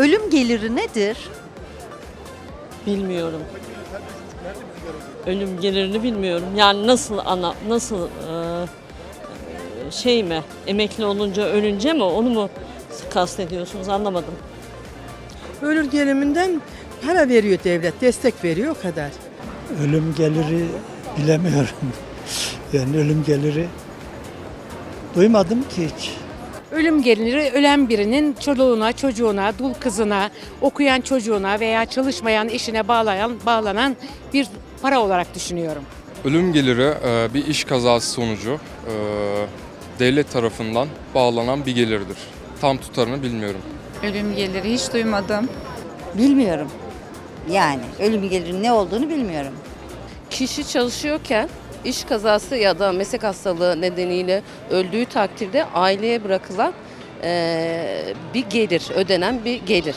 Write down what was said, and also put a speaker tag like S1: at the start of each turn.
S1: Ölüm geliri nedir?
S2: Bilmiyorum. Ölüm gelirini bilmiyorum. Yani nasıl ana nasıl e, şey mi? Emekli olunca ölünce mi? Onu mu kastediyorsunuz? Anlamadım.
S3: Ölür geliminden para veriyor devlet, destek veriyor o kadar.
S4: Ölüm geliri bilemiyorum. Yani ölüm geliri duymadım ki hiç.
S5: Ölüm geliri ölen birinin çoluğuna, çocuğuna, dul kızına, okuyan çocuğuna veya çalışmayan işine bağlayan, bağlanan bir para olarak düşünüyorum.
S6: Ölüm geliri e, bir iş kazası sonucu e, devlet tarafından bağlanan bir gelirdir. Tam tutarını bilmiyorum.
S7: Ölüm geliri hiç duymadım.
S8: Bilmiyorum. Yani ölüm gelirinin ne olduğunu bilmiyorum.
S9: kişi çalışıyorken iş kazası ya da meslek hastalığı nedeniyle öldüğü takdirde aileye bırakılan bir gelir, ödenen bir gelir.